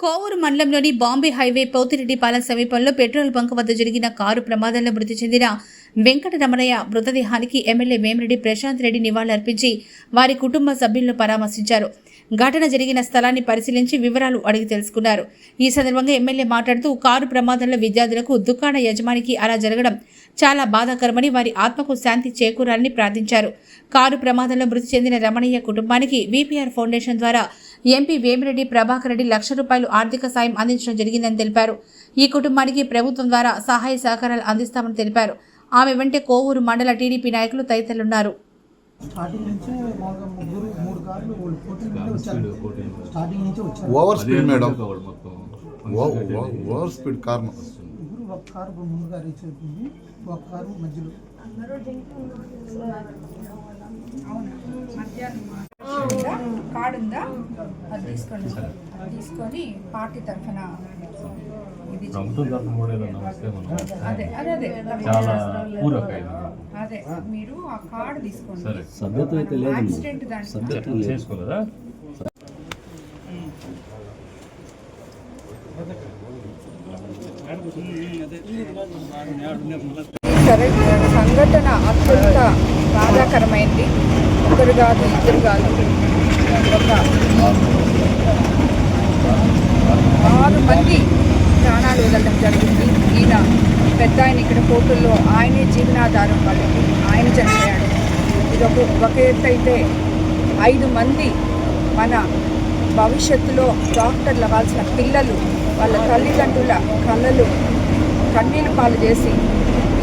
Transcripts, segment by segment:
కోవూరు మండలంలోని బాంబే హైవే పోతిరెడ్డిపాలెం సమీపంలో petrol bunk వద్ద జరిగిన కారు ప్రమాదంలో మృతి చెందిన వెంకట రమణయ్య మృతదేహానికి ఎమ్మెల్యే వేమిరెడ్డి ప్రశాంత్ రెడ్డి నివాళులర్పించి వారి కుటుంబ సభ్యులను పరామర్శించారు. ఘటన జరిగిన స్థలాన్ని పరిశీలించి వివరాలు అడిగి తెలుసుకున్నారు. ఈ సందర్భంగా ఎమ్మెల్యే మాట్లాడుతూ కారు ప్రమాదంలో విద్యార్థులకు దుకాణ యజమానికి అలా జరగడం చాలా బాధాకరమని వారి ఆత్మకు శాంతి చేకూరాలని ప్రార్థించారు. కారు ప్రమాదంలో మృతి చెందిన రమణయ్య కుటుంబానికి బీపీఆర్ ఫౌండేషన్ ద్వారా ఎంపీ వేమిరెడ్డి ప్రభాకర్ రెడ్డి లక్ష రూపాయలు ఆర్థిక సాయం అందించడం జరిగిందని తెలిపారు. ఈ కుటుంబానికి ప్రభుత్వం ద్వారా సహాయ సహకారాలు అందిస్తామని తెలిపారు. ఆమె వెంటే కోవూరు మండల టీడీపీ నాయకులు తదితరులున్నారు. Over speed madam over speed ఒక కారు ముందుగా రీచ్ ఒక కారు మధ్యలో? కార్డు ఉందా అది తీసుకోండి తీసుకొని పార్టీ తరఫున అదే అదే అదే. అదే మీరు ఆ కార్డు తీసుకోండి. యాక్సిడెంట్ సంఘటన అత్యంత బాధాకరమైంది. ఒకరు కాదు ఇద్దరు కాదు. ఆరు మంది ప్రాణాలు వదలడం జరిగింది. ఈయన పెద్ద ఆయన ఇక్కడ కోర్టుల్లో ఆయనే జీవనాధారం వాళ్ళకి ఆయన చనిపోయాడు. ఇది ఒక ఒక ఐదు మంది మన భవిష్యత్తులో డాక్టర్లు అవ్వాల్సిన పిల్లలు వాళ్ళ తల్లిదండ్రుల కళ్ళలు కన్నీళ్ళు పాలు చేసి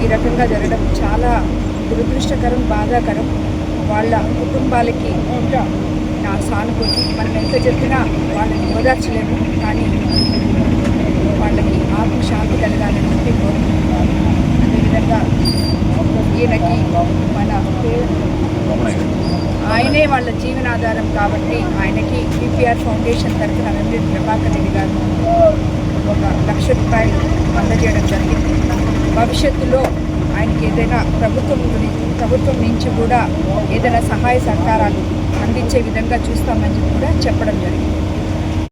ఈ రకంగా జరగడం చాలా దురదృష్టకరం బాధాకరం. వాళ్ళ కుటుంబాలకి నా సానుభూతి. మనం ఎంత చెప్పినా వాళ్ళని ఓదార్చలేము కానీ వాళ్ళకి ఆత్మ శాంతి కలగాలని చెప్పి కోరుకుంటున్నాను. అదేవిధంగా ఈయనకి మన ఆయనే వాళ్ళ జీవనాధారం కాబట్టి ఆయనకి పిపిఆర్ ఫౌండేషన్ తరఫున వెంకట ప్రభాకర్ రెడ్డి గారు ఒక లక్ష రూపాయలు అందజేయడం జరిగింది. భవిష్యత్తులో ఆయనకి ఏదైనా ప్రభుత్వం గురించి ప్రభుత్వం నుంచి కూడా ఏదైనా సహాయ సహకారాలు అందించే విధంగా చూస్తామని కూడా చెప్పడం జరిగింది.